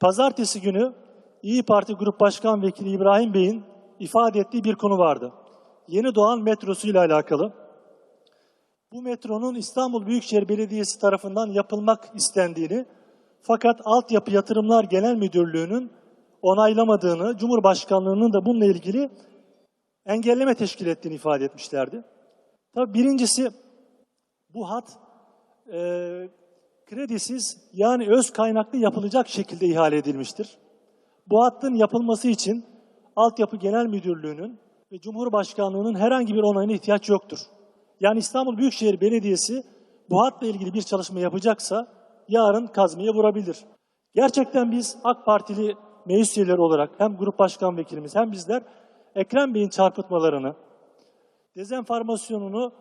Pazartesi günü İyi Parti Grup Başkan Vekili İbrahim Bey'in ifade ettiği bir konu vardı. Yeni doğan metrosu ile alakalı. Bu metronun İstanbul Büyükşehir Belediyesi tarafından yapılmak istendiğini fakat Altyapı Yatırımlar Genel Müdürlüğü'nün onaylamadığını, Cumhurbaşkanlığı'nın da bununla ilgili engelleme teşkil ettiğini ifade etmişlerdi. Tabii birincisi bu hat e, kredisiz yani öz kaynaklı yapılacak şekilde ihale edilmiştir. Bu hattın yapılması için Altyapı Genel Müdürlüğü'nün ve Cumhurbaşkanlığı'nın herhangi bir onayına ihtiyaç yoktur. Yani İstanbul Büyükşehir Belediyesi bu hatla ilgili bir çalışma yapacaksa yarın kazmaya vurabilir. Gerçekten biz AK Partili meclis üyeleri olarak hem grup başkan vekilimiz hem bizler Ekrem Bey'in çarpıtmalarını, dezenformasyonunu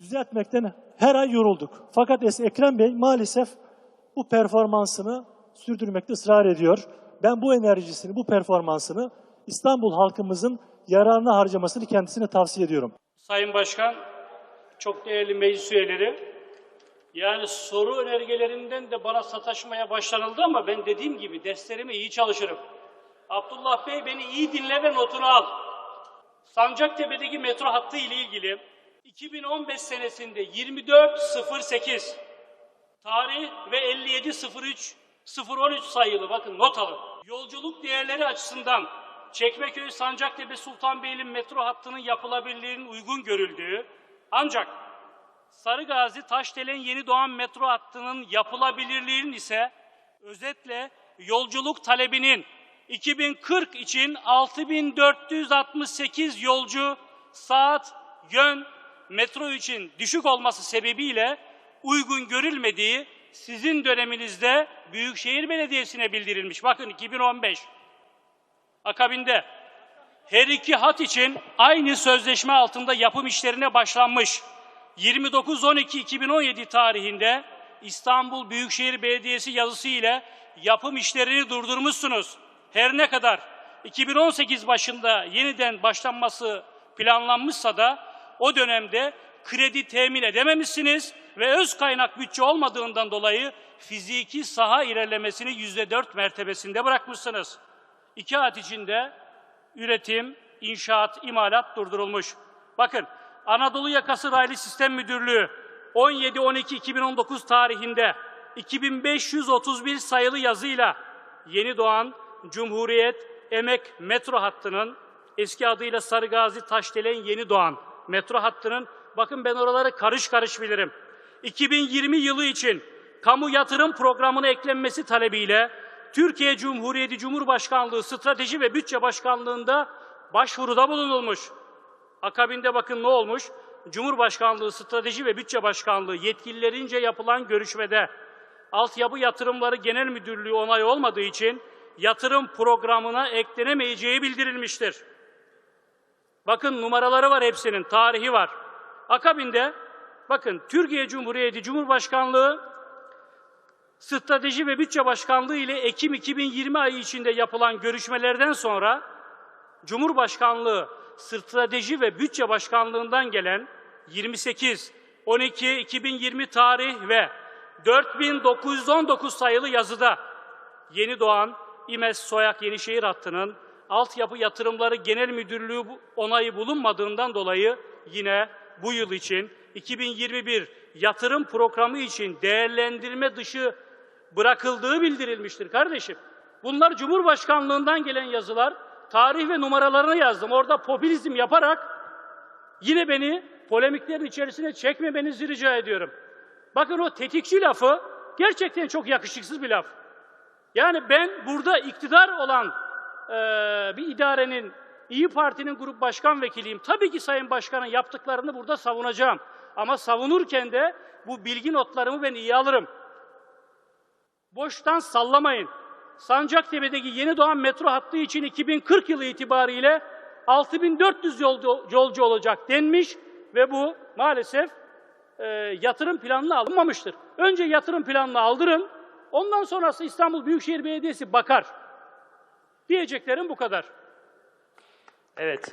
düzeltmekten her ay yorulduk. Fakat Ekrem Bey maalesef bu performansını sürdürmekte ısrar ediyor. Ben bu enerjisini, bu performansını İstanbul halkımızın yararına harcamasını kendisine tavsiye ediyorum. Sayın Başkan, çok değerli meclis üyeleri, yani soru önergelerinden de bana sataşmaya başlanıldı ama ben dediğim gibi derslerime iyi çalışırım. Abdullah Bey beni iyi dinle ve notunu al. Sancaktepe'deki metro hattı ile ilgili 2015 senesinde 2408 tarih ve 5703 013 sayılı bakın not alın. Yolculuk değerleri açısından Çekmeköy Sancaktepe Sultanbeyli metro hattının yapılabilirliğinin uygun görüldüğü ancak Sarıgazi Taşdelen Yeni Doğan metro hattının yapılabilirliğinin ise özetle yolculuk talebinin 2040 için 6468 yolcu saat yön metro için düşük olması sebebiyle uygun görülmediği sizin döneminizde Büyükşehir Belediyesi'ne bildirilmiş. Bakın 2015. Akabinde her iki hat için aynı sözleşme altında yapım işlerine başlanmış. 29-12-2017 tarihinde İstanbul Büyükşehir Belediyesi yazısı ile yapım işlerini durdurmuşsunuz. Her ne kadar 2018 başında yeniden başlanması planlanmışsa da o dönemde kredi temin edememişsiniz ve öz kaynak bütçe olmadığından dolayı fiziki saha ilerlemesini yüzde dört mertebesinde bırakmışsınız. İki ay içinde üretim, inşaat, imalat durdurulmuş. Bakın Anadolu Yakası Raylı Sistem Müdürlüğü 17-12-2019 tarihinde 2531 sayılı yazıyla yeni doğan Cumhuriyet Emek Metro Hattı'nın eski adıyla Sarıgazi Taşdelen Yeni Doğan metro hattının bakın ben oraları karış karış bilirim. 2020 yılı için kamu yatırım programına eklenmesi talebiyle Türkiye Cumhuriyeti Cumhurbaşkanlığı Strateji ve Bütçe Başkanlığı'nda başvuruda bulunulmuş. Akabinde bakın ne olmuş? Cumhurbaşkanlığı Strateji ve Bütçe Başkanlığı yetkililerince yapılan görüşmede Altyapı Yatırımları Genel Müdürlüğü onay olmadığı için yatırım programına eklenemeyeceği bildirilmiştir. Bakın numaraları var hepsinin, tarihi var. Akabinde bakın Türkiye Cumhuriyeti Cumhurbaşkanlığı Strateji ve Bütçe Başkanlığı ile Ekim 2020 ayı içinde yapılan görüşmelerden sonra Cumhurbaşkanlığı Strateji ve Bütçe Başkanlığından gelen 28 12 2020 tarih ve 4919 sayılı yazıda yeni doğan İMES Soyak Yenişehir hattının altyapı yatırımları genel müdürlüğü onayı bulunmadığından dolayı yine bu yıl için 2021 yatırım programı için değerlendirme dışı bırakıldığı bildirilmiştir kardeşim. Bunlar Cumhurbaşkanlığından gelen yazılar. Tarih ve numaralarını yazdım. Orada popülizm yaparak yine beni polemiklerin içerisine çekmemenizi rica ediyorum. Bakın o tetikçi lafı gerçekten çok yakışıksız bir laf. Yani ben burada iktidar olan eee, bir idarenin, İyi Parti'nin grup başkan vekiliyim. Tabii ki Sayın Başkan'ın yaptıklarını burada savunacağım. Ama savunurken de bu bilgi notlarımı ben iyi alırım. Boştan sallamayın. Sancaktepe'deki yeni doğan metro hattı için 2040 yılı itibariyle 6400 yolcu, olacak denmiş ve bu maalesef e, yatırım planına alınmamıştır. Önce yatırım planını aldırın, ondan sonrası İstanbul Büyükşehir Belediyesi bakar. Diyeceklerim bu kadar. Evet.